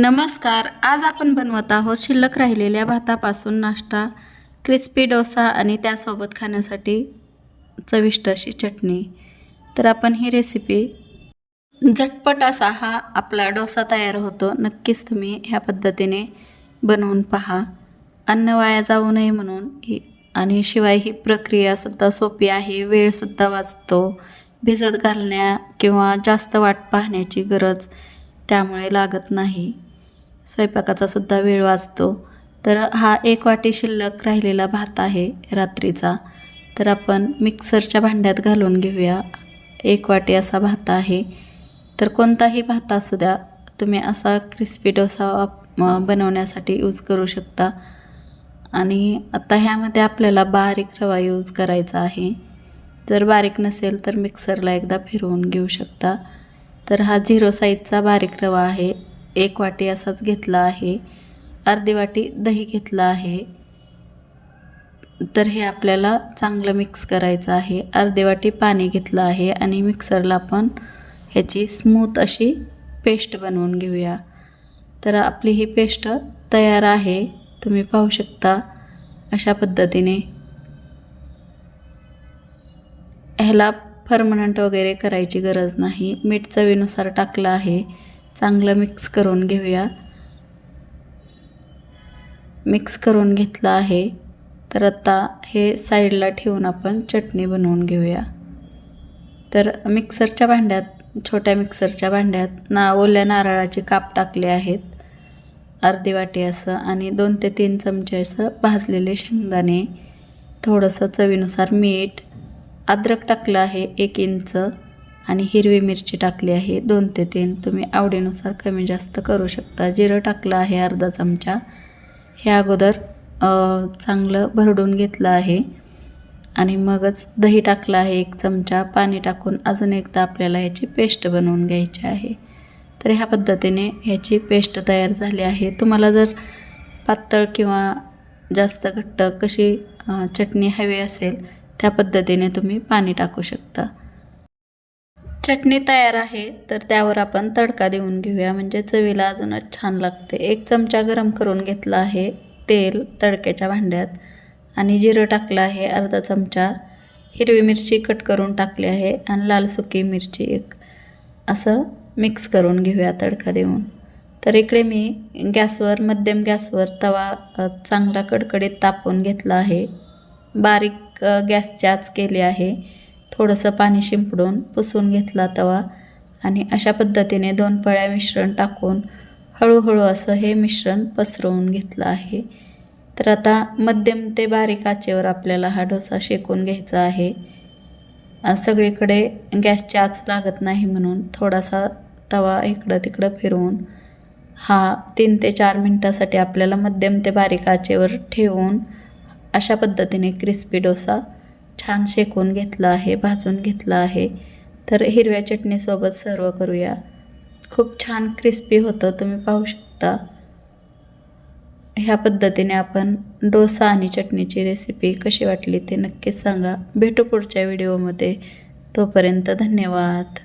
नमस्कार. आज आपण बनवत आहोत शिल्लक राहिलेल्या भातापासून नाश्ता क्रिस्पी डोसा आणि त्यासोबत खाण्यासाठी चविष्ट अशी चटणी. तर आपण ही रेसिपी झटपट असा हा आपला डोसा तयार होतो. नक्कीच तुम्ही ह्या पद्धतीने बनवून पहा. अन्न वाया जाऊ नये म्हणून ही आणि शिवाय ही प्रक्रियासुद्धा सोपी आहे. वेळसुद्धा वाचतो. भिजत घालण्या किंवा जास्त वाट पाहण्याची गरज त्यामुळे लागत नाही. स्वयंपाकाचा सुद्धा वेळ वाचतो. तर हा एक वाटी शिल्लक राहिलेला भात आहे रात्रीचा. तर आपण मिक्सरच्या भांड्यात घालून घेऊया. एक वाटी असा भात आहे. तर कोणताही भात असू द्या तुम्ही असा क्रिस्पी डोसा बनवण्यासाठी यूज करू शकता. आणि आता ह्यामध्ये आपल्याला बारीक रवा यूज करायचा आहे. जर बारीक नसेल तर मिक्सरला एकदा फिरवून घेऊ शकता. तर हा झिरो साईजचा बारीक रवा आहे. एक वाटी असाच घेतला आहे. अर्धी वाटी दही घेतलं आहे. तर हे आपल्याला चांगलं मिक्स करायचं आहे. अर्धी वाटी पाणी घेतलं आहे आणि मिक्सरला आपण ह्याची स्मूथ अशी पेस्ट बनवून घेऊया. तर आपली ही पेस्ट तयार आहे. तुम्ही पाहू शकता अशा पद्धतीने. ह्याला परमनंट वगैरे करायची गरज नाही. मीठ चवीनुसार टाकलं आहे. चांगलं मिक्स करून घेऊया. मिक्स करून घेतलं आहे. तर आता हे साईडला ठेवून आपण चटणी बनवून घेऊया. तर मिक्सरच्या भांड्यात छोट्या मिक्सरच्या भांड्यात ना ओल्या नारळाचे काप टाकले आहेत. अर्धी वाटी असं आणि दोन ते तीन चमचे असं भाजलेले शेंगदाणे थोडंसं चवीनुसार मीठ अद्रक टाकलं आहे एक इंच. आणि हिरवी मिरची टाकली आहे. दोन ते तीन. तुम्ही आवडीनुसार कमी जास्त करू शकता. जिरं टाकलं आहे अर्धा चमचा. हे अगोदर चांगलं भरडून घेतलं आहे. आणि मगच दही टाकलं आहे एक चमचा. पाणी टाकून अजून एकदा आपल्याला ह्याची पेस्ट बनवून घ्यायची आहे. तर ह्या पद्धतीने ह्याची पेस्ट तयार झाली आहे. तुम्हाला जर पातळ किंवा जास्त घट्ट कशी चटणी हवी असेल त्या पद्धतीने तुम्ही पाणी टाकू शकता. चटणी तयार आहे तर त्यावर आपण तडका देऊन घेऊया. म्हणजे चवीला अजूनच छान लागते. एक चमचा गरम करून घेतला आहे तेल तडक्याच्या भांड्यात. आणि जिरं टाकलं आहे अर्धा चमचा. हिरवी मिरची कट करून टाकली आहे आणि लाल सुकी मिरची एक. असं मिक्स करून घेऊया तडका देऊन. तर इकडे मी गॅसवर मध्यम गॅसवर तवा चांगला कडकडीत तापवून घेतला आहे. बारीक गॅसची आच केली आहे. थोडंसं पाणी शिंपडून पुसून घेतला तवा आणि अशा पद्धतीने दोन पळ्या मिश्रण टाकून हळूहळू असं हे मिश्रण पसरवून घेतलं आहे. तर आता मध्यम ते बारीक आचेवर आपल्याला हा डोसा शेकून घ्यायचा आहे. सगळीकडे गॅसची आच लागत नाही म्हणून थोडासा तवा इकडं तिकडं फिरवून हा तीन ते चार मिनटासाठी आपल्याला मध्यम ते बारीक आचेवर ठेवून अशा पद्धतीने क्रिस्पी डोसा छान शेकून घेतलं आहे भाजून घेतलं आहे. तर हिरव्या चटणीसोबत सर्व करूया. खूप छान क्रिस्पी होतं तुम्ही पाहू शकता. ह्या पद्धतीने आपण डोसा आणि चटणीची रेसिपी कशी वाटली ते नक्कीच सांगा. भेटू पुढच्या व्हिडिओमध्ये तोपर्यंत धन्यवाद.